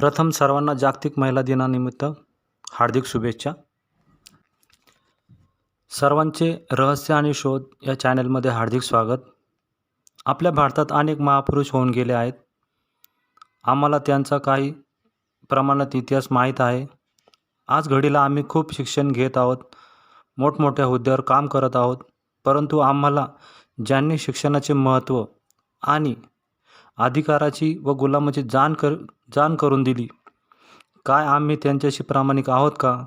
प्रथम सर्वांना जागतिक महिला दिनानिमित्त हार्दिक शुभेच्छा. सर्वांचे रहस्य आणि शोध या चॅनलमध्ये हार्दिक स्वागत. आपल्या भारतात अनेक महापुरुष होऊन गेले आहेत. आम्हाला त्यांचा काही प्रमाणात इतिहास माहीत आहे. आज घडीला आम्ही खूप शिक्षण घेत आहोत. मोठमोठ्या हुद्द्यावर काम करत आहोत. परंतु आम्हाला ज्यांनी शिक्षणाचे महत्त्व आणि अधिकाराची व गुलामाची जाण कर जाण करून दिली. काय आम्ही त्यांच्याशी प्रामाणिक आहोत का?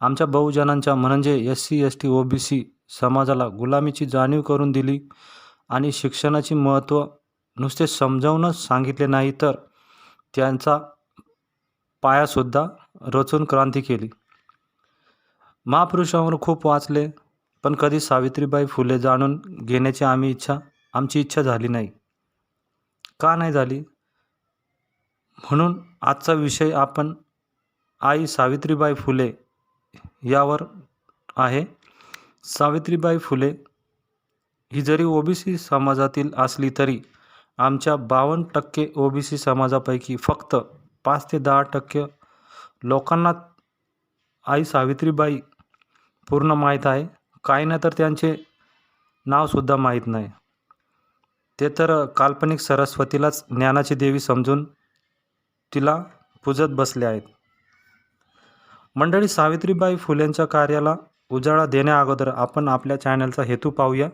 आमच्या बहुजनांच्या म्हणजे S C S T O B C समाजाला गुलामीची जाणीव करून दिली आणि शिक्षणाचे महत्त्व नुसते समजावूनच सांगितले नाही तर त्यांचा पायासुद्धा रचून क्रांती केली. महापुरुषांवर खूप वाचले पण कधी सावित्रीबाई फुले जाणून घेण्याची आम्ही इच्छा आमची इच्छा झाली नाही. का नाही झाली? म्हणून आजचा विषय आपण आई सावित्रीबाई फुले यावर आहे. सावित्रीबाई फुले ही जरी ओबीसी समाजातील असली तरी आमच्या बावन्न टक्के ओबीसी समाजापैकी फक्त पाच ते दहा टक्के लोकांना आई सावित्रीबाई पूर्ण माहीत आहे. काही ना तर त्यांचे नावसुद्धा माहीत नाही. ते तर काल्पनिक सरस्वतीलाच ज्ञानाची देवी समजून तिला पूजत बसले आहेत. मंडळी सावित्रीबाई फुलेंच्या कार्याला उजाळा देण्याअगोदर आपण आपल्या चॅनलचा हेतू पाहूया.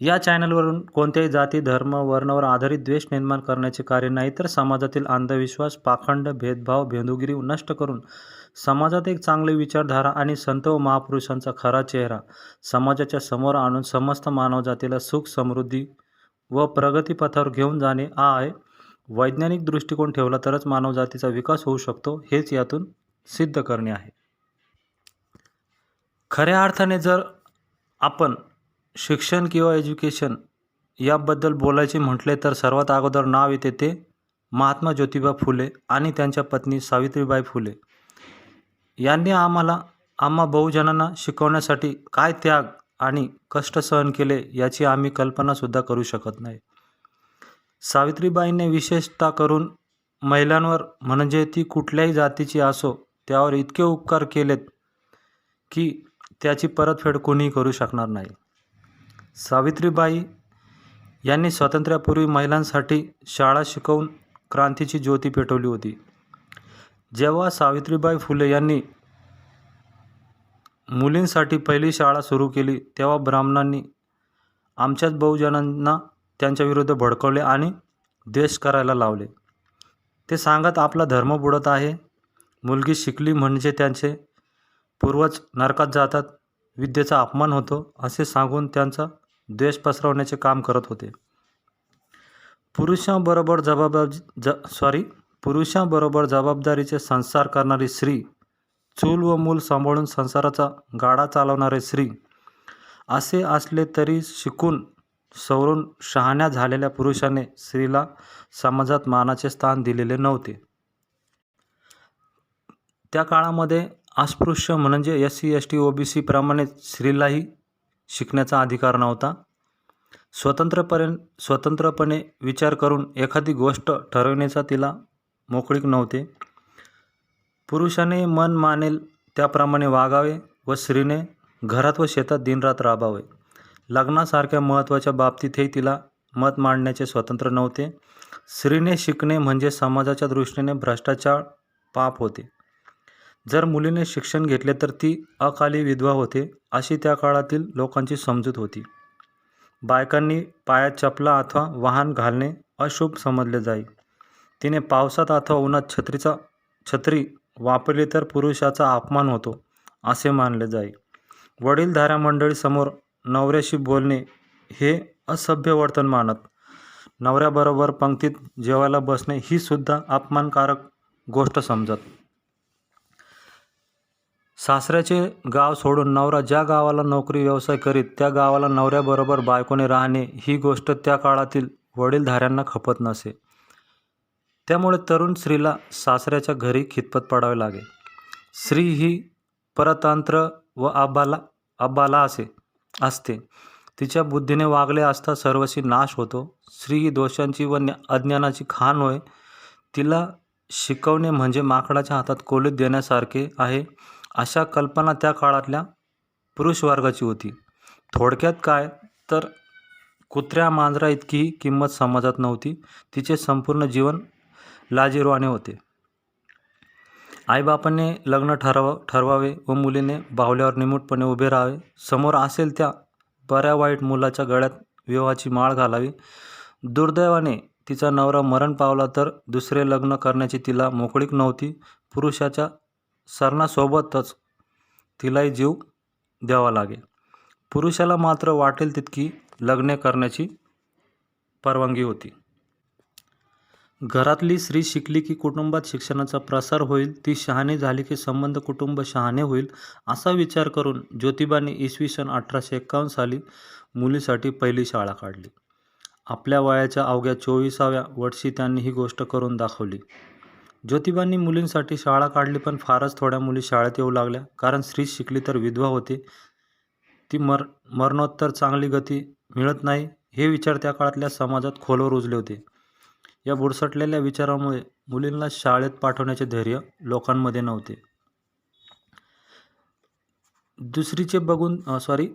या चॅनलवरून कोणत्याही जाती धर्म वर्णावर आधारित द्वेष निर्माण करण्याचे कार्य नाही तर समाजातील अंधविश्वास पाखंड भेदभाव भेंदुगिरी नष्ट करून समाजात एक चांगली विचारधारा आणि संत व महापुरुषांचा खरा चेहरा समाजाच्या समोर आणून समस्त मानवजातीला सुख समृद्धी व प्रगतीपथावर घेऊन जाणे हा आहे. वैज्ञानिक दृष्टिकोन ठेवला तरच मानवजातीचा विकास होऊ शकतो हेच यातून सिद्ध करणे आहे. खऱ्या अर्थाने जर आपण शिक्षण किंवा एज्युकेशन याबद्दल बोलायचे म्हटले तर सर्वात अगोदर नाव येते ते महात्मा ज्योतिबा फुले आणि त्यांच्या पत्नी सावित्रीबाई फुले. यांनी आम्हाला आम्हा बहुजनांना शिकवण्यासाठी काय त्याग आणि कष्ट सहन केले याची आम्ही कल्पनासुद्धा करू शकत नाही. सावित्रीबाईंनी विशेषतः करून महिलांवर म्हणजे ती कुठल्याही जातीची असो त्यावर इतके उपकार केलेत की त्याची परतफेड कोणीही करू शकणार नाही. सावित्रीबाई यांनी स्वातंत्र्यापूर्वी महिलांसाठी शाळा शिकवून क्रांतीची ज्योती पेटवली होती. जेव्हा सावित्रीबाई फुले यांनी मुलींसाठी पहिली शाळा सुरू केली तेव्हा ब्राह्मणांनी आमच्याच बहुजनांना त्यांच्या विरुद्ध भडकवले आणि द्वेष करायला लावले. ते सांगत आपला धर्म बुडत आहे. मुलगी शिकली म्हणजे त्यांचे पूर्वज नरकात जातात. विद्येचा अपमान होतो असे सांगून त्यांचा द्वेष पसरवण्याचे काम करत होते. पुरुषांबरोबर जबाबदार ज सॉरी पुरुषांबरोबर जबाबदारीचे संसार करणारी स्त्री चूल व मूल सांभाळून संसाराचा गाडा चालवणारे स्त्री असे असले तरी शिकून सवरून शहाण्या झालेल्या पुरुषाने स्त्रीला समाजात मानाचे स्थान दिलेले नव्हते. त्या काळामध्ये अस्पृश्य म्हणजे S C S T O B सीप्रमाणे स्त्रीलाही शिकण्याचा अधिकार नव्हता. स्वतंत्रपणे स्वतंत्रपणे विचार करून एखादी गोष्ट ठरवण्याचा तिला मोकळीक नव्हते. पुरुषाने मन मानेल त्याप्रमाणे वागावे व स्त्रीने घरात व शेतात दिनरात राबावे. लग्नासारख्या महत्त्वाच्या बाबतीतही तिला मत मांडण्याचे स्वतंत्र नव्हते. स्त्रीने शिकणे म्हणजे समाजाच्या दृष्टीने भ्रष्टाचार पाप होते. जर मुलीने शिक्षण घेतले तर ती अकाली विधवा होते अशी त्या काळातील लोकांची समजूत होती. बायकांनी पायात चपला अथवा वाहन घालणे अशुभ समजले जाई. तिने पावसात अथवा उन्हात छत्रीचा छत्री वापरली तर पुरुषाचा अपमान होतो असे मानले जाई. वडीलधाऱ्या मंडळीसमोर नवऱ्याशी बोलणे हे असभ्य वर्तन मानत नवऱ्याबरोबर पंक्तीत जेवायला बसणे ही सुद्धा अपमानकारक गोष्ट समजत. सासऱ्याचे गाव सोडून नवरा ज्या गावाला नोकरी व्यवसाय करीत त्या गावाला नवऱ्याबरोबर बायकोने राहणे ही गोष्ट त्या काळातील वडीलधाऱ्यांना खपत नसे. त्यामुळे तरुण स्त्रीला सासऱ्याच्या घरी खितपत पडावे लागे. स्त्री ही परतंत्र व अबाला आबाला असे असते. तिच्या बुद्धीने वागले असता सर्वशी नाश होतो. स्त्री ही दोषांची व अज्ञानाची खाण होय. तिला शिकवणे म्हणजे माकडाच्या हातात कोलीत देण्यासारखे आहे. अशा कल्पना त्या काळातल्या पुरुष वर्गाची होती. थोडक्यात काय? तर कुत्र्या मांजरा इतकीही किंमत समाजात नव्हती. तिचे संपूर्ण जीवन लाजिरवाणे होते. आईबापाने लग्न ठरव ठरवावे व मुलीने बाहुल्यावर निमूटपणे उभे राहावे. समोर असेल त्या बऱ्या वाईट मुलाच्या गळ्यात विवाहाची माळ घालावी. दुर्दैवाने तिचा नवरा मरण पावला तर दुसरे लग्न करण्याची तिला मोकळीक नव्हती. पुरुषाच्या सरणासोबतच तिलाही जीव द्यावा लागे. पुरुषाला मात्र वाटेल तितकी लग्ने करण्याची परवानगी होती. घरातली स्त्री शिकली की कुटुंबात शिक्षणाचा प्रसार होईल ती शहाणी झाली की संबंध कुटुंब शहाणे होईल असा विचार करून ज्योतिबाने इसवी सन अठराशे एक्कावन्न साली मुलीसाठी पहिली शाळा काढली. आपल्या वयाच्या अवघ्या चोवीसाव्या वर्षी त्यांनी ही गोष्ट करून दाखवली. ज्योतिबांनी मुलींसाठी शाळा काढली पण फारच थोड्या मुली शाळेत येऊ लागल्या. कारण स्त्री शिकली तर विधवा होते. ती मर मरणोत्तर चांगली गती मिळत नाही हे विचार त्या काळातल्या समाजात खोलवर रुजले होते. या बुडसटलेल्या विचारामुळे मुलींना शाळेत पाठवण्याचे धैर्य लोकांमध्ये नव्हते. दुसरीचे बघून सॉरी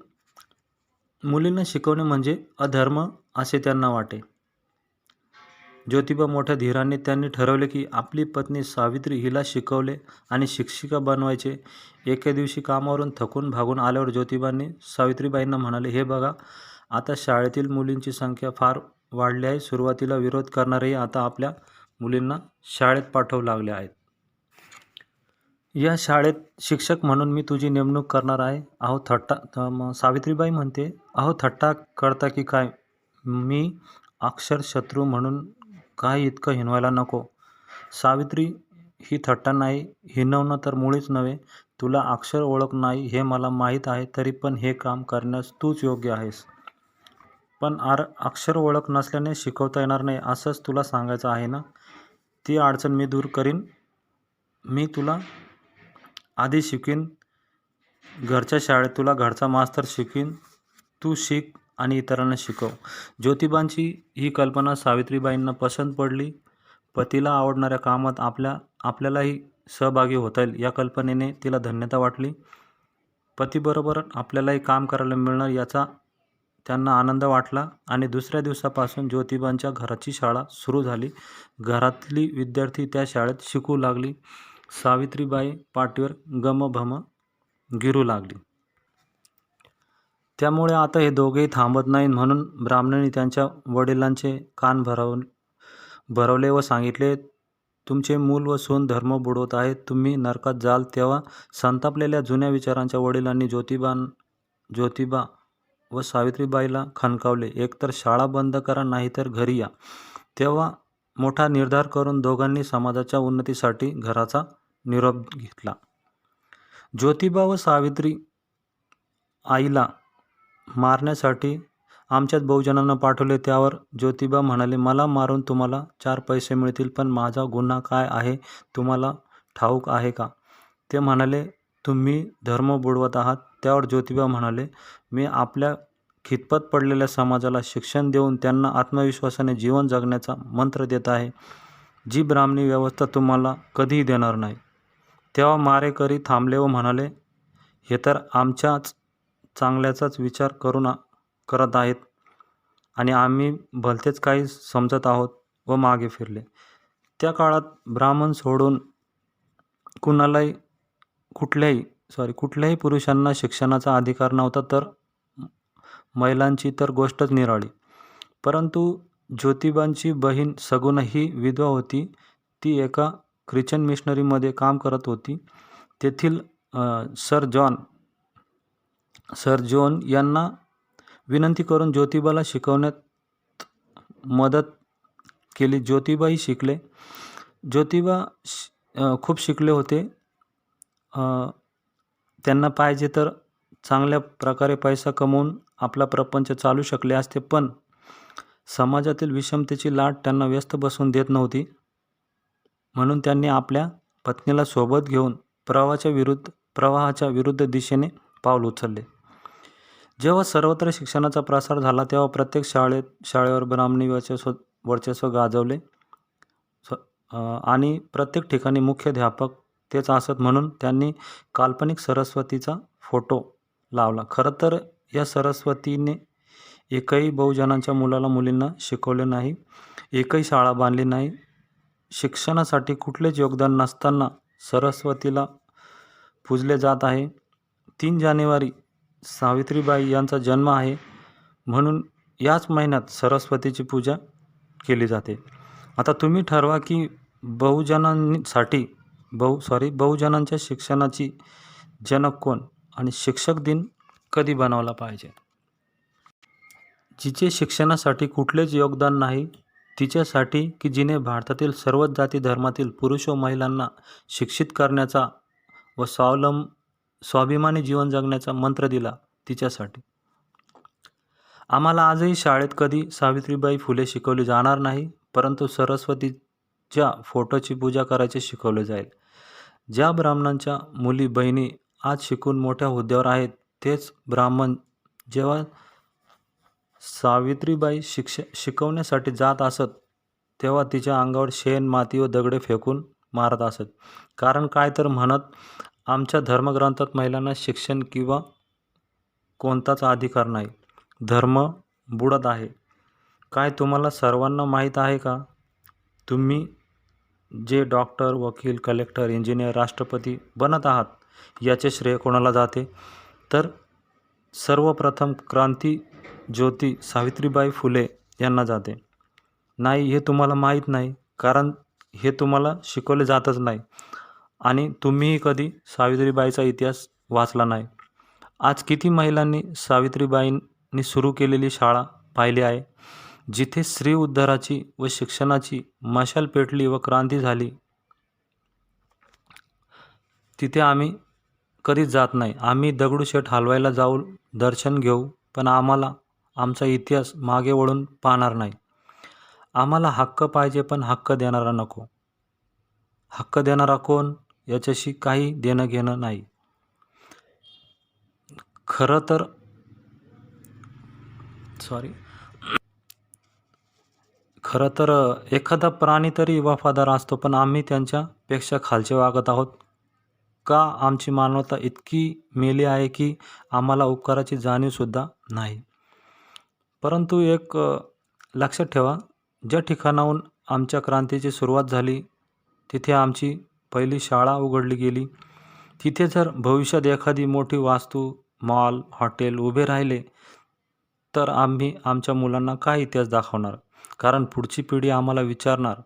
मुलींना शिकवणे म्हणजे अधर्म असे त्यांना वाटे. ज्योतिबा मोठ्या धीराने त्यांनी ठरवले की आपली पत्नी सावित्री हिला शिकवले आणि शिक्षिका बनवायचे. एके दिवशी कामावरून थकून भागून आल्यावर ज्योतिबांनी सावित्रीबाईंना म्हणाले हे बघा आता शाळेतील मुलींची संख्या फार वाढले आहे. सुरुवातीला विरोध करणारेही आता आपल्या मुलींना शाळेत पाठवू लागले आहेत. या शाळेत शिक्षक म्हणून मी तुझी नेमणूक करणार आहे. अहो थट्टा सावित्रीबाई म्हणते अहो थट्टा करता की काय? मी अक्षर शत्रू म्हणून काय इतकं हिनवायला नको. सावित्री ही थट्टा नाही हिनवणं तर मुळीच नव्हे. तुला अक्षर ओळख नाही हे मला माहीत आहे तरी पण हे काम करण्यास तूच योग्य आहेस. पण आर अक्षर ओळख नसल्याने शिकवता येणार नाही असंच तुला सांगायचं आहे ना? ती अडचण मी दूर करीन. मी तुला आधी शिकीन घरच्या शाळेत तुला घरचा मास्तर शिकीन तू शिक आणि इतरांना शिकव. ज्योतिबांची ही कल्पना सावित्रीबाईंना पसंत पडली. पतीला आवडणाऱ्या कामात आपल्या आपल्यालाही सहभागी होता येईल या कल्पनेने तिला धन्यता वाटली. पतीबरोबर आपल्यालाही काम करायला मिळणार याचा त्यांना आनंद वाटला आणि दुसऱ्या दिवसापासून ज्योतिबांच्या घराची शाळा सुरू झाली. घरातली विद्यार्थी त्या शाळेत शिकू लागली. सावित्रीबाई पाठीवर गमभम गिरू लागली. त्यामुळे आता हे दोघेही थांबत नाहीत म्हणून ब्राह्मणांनी त्यांच्या वडिलांचे कान भरव भरवले व सांगितले तुमचे मूल व सून धर्म बुडवत आहेत. तुम्ही नरकात जाल तेव्हा संतापलेल्या जुन्या विचारांच्या वडिलांनी ज्योतिबां ज्योतिबा व सावित्रीबाईला खणकावले. एकतर शाळा बंद करा नाहीतर घरी या. तेव्हा मोठा निर्धार करून दोघांनी समाजाच्या उन्नतीसाठी घराचा निरोप घेतला. ज्योतिबा व सावित्री आईला मारण्यासाठी आमच्याच बहुजनांना पाठवले. त्यावर ज्योतिबा म्हणाले मला मारून तुम्हाला चार पैसे मिळतील पण माझा गुन्हा काय आहे? तुम्हाला ठाऊक आहे का? ते म्हणाले तुम्ही धर्म बुडवत आहात त्यावर ज्योतिबा म्हणाले मी आपल्या खितपत पडलेल्या समाजाला शिक्षण देऊन त्यांना आत्मविश्वासाने जीवन जगण्याचा मंत्र देत आहे. जी ब्राह्मणी व्यवस्था तुम्हाला कधीही देणार नाही. तेव्हा मारेकरी थांबले व म्हणाले हे तर आमच्याच चांगल्याचाच विचार करून करत आहेत आणि आम्ही भलतेच काही समजत आहोत व मागे फिरले. त्या काळात ब्राह्मण सोडून कुणालाही कुठल्याही सॉरी कुठल्याही पुरुषांना शिक्षणाचा अधिकार नव्हता तर महिलांची तर गोष्टच निराळी. परंतु ज्योतिबांची बहीण सगुण ही विधवा होती. ती एका ख्रिश्चन मिशनरीमध्ये काम करत होती. तेथील सर जॉन सर जॉन यांना विनंती करून ज्योतिबाला शिकवण्यात मदत केली. ज्योतिबाही शिकले. ज्योतिबा श- खूप शिकले होते. त्यांना पाहिजे तर चांगल्या प्रकारे पैसा कमवून आपला प्रपंच चालू शकले असते पण समाजातील विषमतेची लाट त्यांना व्यस्त बसून देत नव्हती. म्हणून त्यांनी आपल्या पत्नीला सोबत घेऊन प्रवाहाच्या विरुद्ध प्रवाहाच्या विरुद्ध दिशेने पाऊल उचलले. जेव्हा सर्वत्र शिक्षणाचा प्रसार झाला तेव्हा प्रत्येक शाळेत शाळेवर ब्राह्मणी वर्चस्व वर्चस्व गाजवले. स आणि प्रत्येक ठिकाणी मुख्याध्यापक तेच असत म्हणून त्यांनी काल्पनिक सरस्वतीचा फोटो लावला. खरं तर या सरस्वतीने एकही बहुजनांच्या मुलाला मुलींना शिकवले नाही एकही शाळा बांधली नाही. शिक्षणासाठी कुठलेच योगदान नसताना सरस्वतीला पूजले जात आहे. तीन जानेवारी सावित्रीबाई यांचा जन्म आहे म्हणून याच महिन्यात सरस्वतीची पूजा केली जाते. आता तुम्ही ठरवा की बहुजनांसाठी बहु सॉरी बहुजनांच्या शिक्षणाची जनक कोण आणि शिक्षक दिन कधी बनवला पाहिजे? जिचे शिक्षणासाठी कुठलेच योगदान नाही तिच्यासाठी की जिने भारतातील सर्वच जाती धर्मातील पुरुष व महिलांना शिक्षित करण्याचा व स्वावलंब स्वाभिमानी जीवन जगण्याचा मंत्र दिला तिच्यासाठी. आम्हाला आजही शाळेत कधी सावित्रीबाई फुले शिकवली जाणार नाही परंतु सरस्वतीच्या फोटोची पूजा करायचे शिकवले जाईल. ज्या ब्राह्मणांच्या मुली बहिणी आज शिकून मोठ्या हुद्द्यावर आहेत तेच ब्राह्मण जेव्हा सावित्रीबाई शिक्ष शिकवण्यासाठी जात असत तेव्हा तिच्या अंगावर शेण माती व दगडे फेकून मारत असत. कारण काय तर म्हणत आमच्या धर्मग्रंथात महिलांना शिक्षण किंवा कोणताच अधिकार नाही. धर्म बुडत आहे. काय तुम्हाला सर्वांना माहीत आहे का? तुम्ही जे डॉक्टर वकील कलेक्टर इंजिनियर राष्ट्रपती बनत आहात याचे श्रेय कोणाला जाते? तर सर्वप्रथम क्रांती ज्योती सावित्रीबाई फुले यांना जाते. नाही हे तुम्हाला माहीत नाही कारण हे तुम्हाला शिकवले जातच नाही आणि तुम्हीही कधी सावित्रीबाईचा इतिहास वाचला नाही. आज किती महिलांनी सावित्रीबाईंनी सुरू केलेली शाळा पाहिली आहे? जिथे स्त्री उद्धाराची व शिक्षणाची मशाल पेटली व क्रांती झाली तिथे आम्ही कधीच जात नाही. आम्ही दगडूशेठ हलवायला जाऊ दर्शन घेऊ पण आम्हाला आमचा इतिहास मागे वळून पाहणार नाही. आम्हाला हक्क पाहिजे पण हक्क देणारा नको. हक्क देणारा कोण? याच्याशी काही देणं घेणं नाही. खरं तर सॉरी खरं तर एखादा प्राणी तरी वफादार असतो पण आम्ही त्यांच्यापेक्षा खालचे वागत आहोत. का आमची मानवता इतकी मेली आहे की आम्हाला उपकाराची जाणीवसुद्धा नाही? परंतु एक लक्षात ठेवा. ज्या ठिकाणाहून आमच्या क्रांतीची सुरुवात झाली तिथे आमची पहिली शाळा उघडली गेली. तिथे जर भविष्यात एखादी मोठी वास्तू मॉल हॉटेल उभे राहिले तर आम्ही आमच्या मुलांना काय इतिहास दाखवणार? कारण पुढची पिढी आम्हाला विचारणार.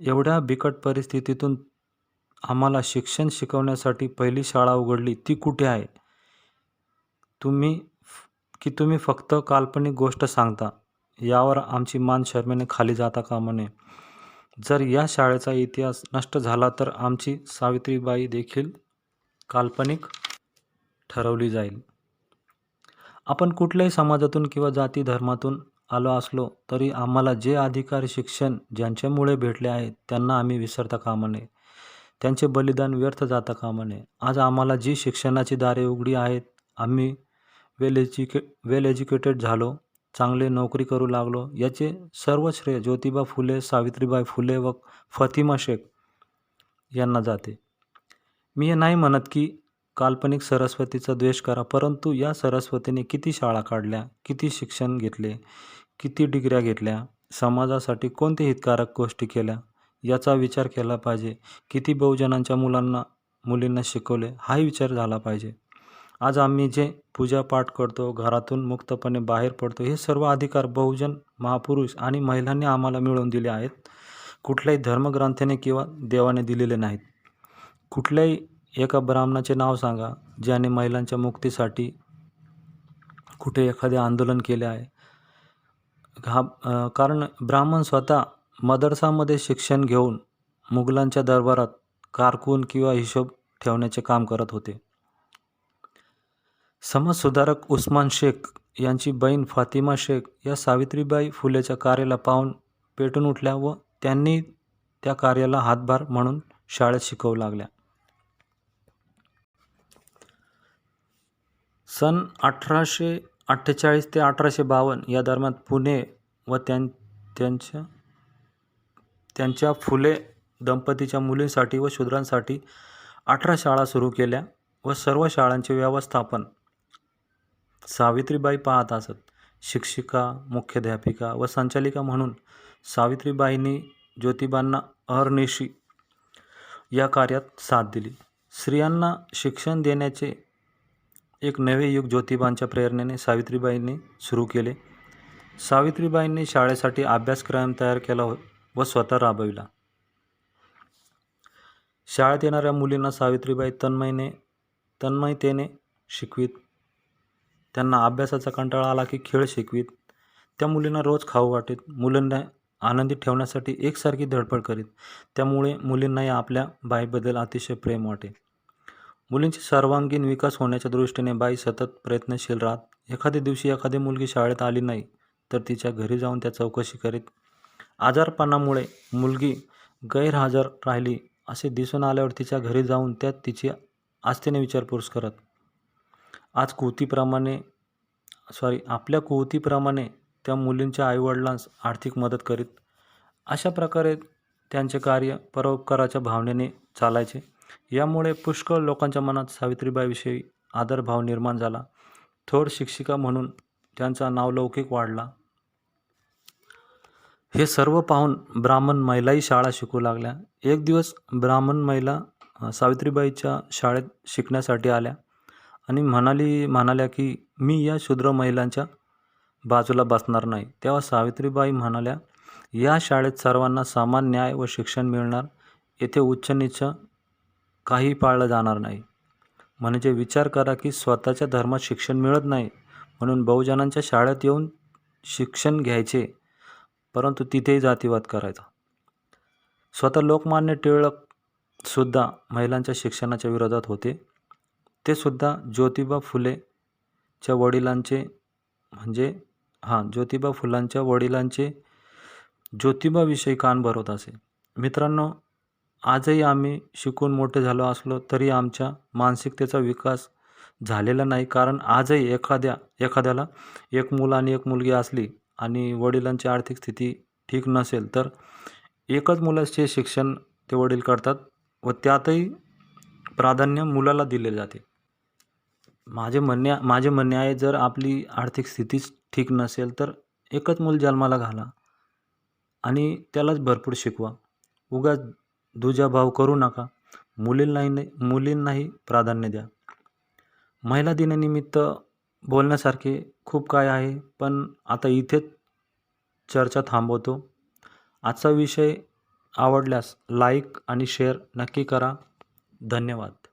एवढ्या बिकट परिस्थितीतून आम्हाला शिक्षण शिकवण्यासाठी पहिली शाळा उघडली. ती कुठे आहे? तुम्ही की तुम्ही फक्त काल्पनिक गोष्ट सांगता? यावर आमची मान शर्मेने खाली जाता का नये जर या शाळेचा इतिहास नष्ट झाला तर आमची सावित्रीबाई देखील काल्पनिक ठरवली जाईल. आपण कुठल्याही समाजातून किंवा जाती धर्मातून आलो असलो तरी आम्हाला जे अधिकार शिक्षण ज्यांच्यामुळे भेटले आहेत त्यांना आम्ही विसरता कामा नये. त्यांचे बलिदान व्यर्थ जाता कामा नये. आज आम्हाला जी शिक्षणाची दारे उघडी आहेत आम्ही वेल एज्युके वेल एज्युकेटेड झालो चांगले नोकरी करू लागलो याचे सर्व श्रेय ज्योतिबा फुले सावित्रीबाई फुले व फतिमा शेख यांना जाते. मी हे नाही म्हणत की काल्पनिक सरस्वतीचा द्वेष करा परंतु या सरस्वतीने किती शाळा काढल्या किती शिक्षण घेतले किती डिग्र्या घेतल्या समाजासाठी कोणते हितकारक गोष्टी केल्या याचा विचार केला पाहिजे. किती बहुजनांच्या मुलांना मुलींना शिकवले हाही विचार झाला पाहिजे. आज आम्ही जे पूजापाठ करतो घरातून मुक्तपणे बाहेर पडतो हे सर्व अधिकार बहुजन महापुरुष आणि महिलांनी आम्हाला मिळवून दिले आहेत. कुठल्याही धर्मग्रंथाने किंवा देवाने दिलेले नाहीत. कुठल्याही एका ब्राह्मणाचे नाव सांगा ज्याने महिलांच्या मुक्तीसाठी कुठे एखादे आंदोलन केले आहे. हा कारण ब्राह्मण स्वतः मदरसामध्ये शिक्षण घेऊन मुघलांच्या दरबारात कारकून किंवा हिशोब ठेवण्याचे काम करत होते. समाजसुधारक उस्मान शेख यांची बहीण फातिमा शेख या सावित्रीबाई फुलेच्या कार्याला पाहून पेटून उठल्या व त्यांनी त्या कार्याला हातभार म्हणून शाळेत शिकवू लागल्या. सन अठराशे अठ्ठेचाळीस ते अठराशे बावन्न या दरम्यान पुणे व त्यां त्यांच्या त्यांच्या फुले दंपतीच्या मुलींसाठी व शूद्रांसाठी अठरा शाळा सुरू केल्या व सर्व शाळांचे व्यवस्थापन सावित्रीबाई पाहत असत. शिक्षिका मुख्याध्यापिका व संचालिका म्हणून सावित्रीबाईंनी ज्योतिबांना अहर्निशी या कार्यात साथ दिली. स्त्रियांना शिक्षण देण्याचे एक नवे युग ज्योतिबांच्या प्रेरणेने सावित्रीबाईंनी सुरू केले. सावित्रीबाईंनी शाळेसाठी अभ्यासक्रम तयार केला हो व स्वतः राबविला. शाळेत येणाऱ्या मुलींना सावित्रीबाई तन्मयने तन्मयतेने शिकवीत. त्यांना अभ्यासाचा कंटाळा आला की खेळ शिकवीत. त्या मुलींना रोज खाऊ वाटेत. मुलींना आनंदित ठेवण्यासाठी एकसारखी धडपड करीत. त्यामुळे मुलींनाही आपल्या बाईबद्दल अतिशय प्रेम वाटे मुलींची सर्वांगीण विकास होण्याच्या दृष्टीने बाई सतत प्रयत्नशील राहत. एखाद्या दिवशी एखादी मुलगी शाळेत आली नाही तर तिच्या घरी जाऊन त्या चौकशी करीत. आजारपणामुळे मुलगी गैरहजर राहिली असे दिसून आल्यावर तिच्या घरी जाऊन त्या तिची आस्थेने विचारपूस करत. आज कुवतीप्रमाणे सॉरी आपल्या कुवतीप्रमाणे त्या मुलींच्या आईवडिलांस आर्थिक मदत करीत. अशा प्रकारे त्यांचे कार्य परोपकाराच्या भावनेने चालायचे. यामुळे पुष्कळ लोकांच्या मनात सावित्रीबाईविषयी आदरभाव निर्माण झाला. थोर शिक्षिका म्हणून त्यांचा नावलौकिक वाढला. हे सर्व पाहून ब्राह्मण महिलाही शाळा शिकू लागल्या. एक दिवस ब्राह्मण महिला सावित्रीबाईच्या शाळेत शिकण्यासाठी आल्या आणि म्हणाली म्हणाल्या की मी या शूद्र महिलांच्या बाजूला बसणार नाही. तेव्हा सावित्रीबाई म्हणाल्या या शाळेत सर्वांना समान न्याय व शिक्षण मिळणार. येथे उच्च नीच काही पाळलं जाणार नाही. म्हणजे विचार करा की स्वतःच्या धर्मात शिक्षण मिळत नाही म्हणून बहुजनांच्या शाळेत येऊन शिक्षण घ्यायचे परंतु तिथेही जातीवाद करायचा. स्वतः लोकमान्य टिळकसुद्धा महिलांच्या शिक्षणाच्या विरोधात होते. ते सुद्धा ज्योतिबा फुलेच्या वडिलांचे म्हणजे हां ज्योतिबा फुलांच्या वडिलांचे ज्योतिबाविषयी कान भरवत असे. मित्रांनो आजही आम्ही शिकून मोठे झालो असलो तरी आमच्या मानसिकतेचा विकास झालेला नाही. कारण आजही एखाद्या एखाद्याला एक मुलं आणि एक मुलगी असली आणि वडिलांची आर्थिक स्थिती ठीक नसेल तर एकच मुलाचे शिक्षण ते वडील करतात व त्यातही प्राधान्य मुलाला दिले जाते. माझे म्हणणे माझे म्हणणे आहे जर आपली आर्थिक स्थितीच ठीक नसेल तर एकच मूल जन्माला घाला आणि त्यालाच भरपूर शिकवा. उगाच दुजाभाव करू नका. मुलींनाही नाही मुलींनाही प्राधान्य द्या. महिला दिनानिमित्त बोलण्यासारखे खूप काय आहे पण आता इथेच चर्चा थांबवतो. आजचा विषय आवडल्यास लाईक आणि शेअर नक्की करा. धन्यवाद.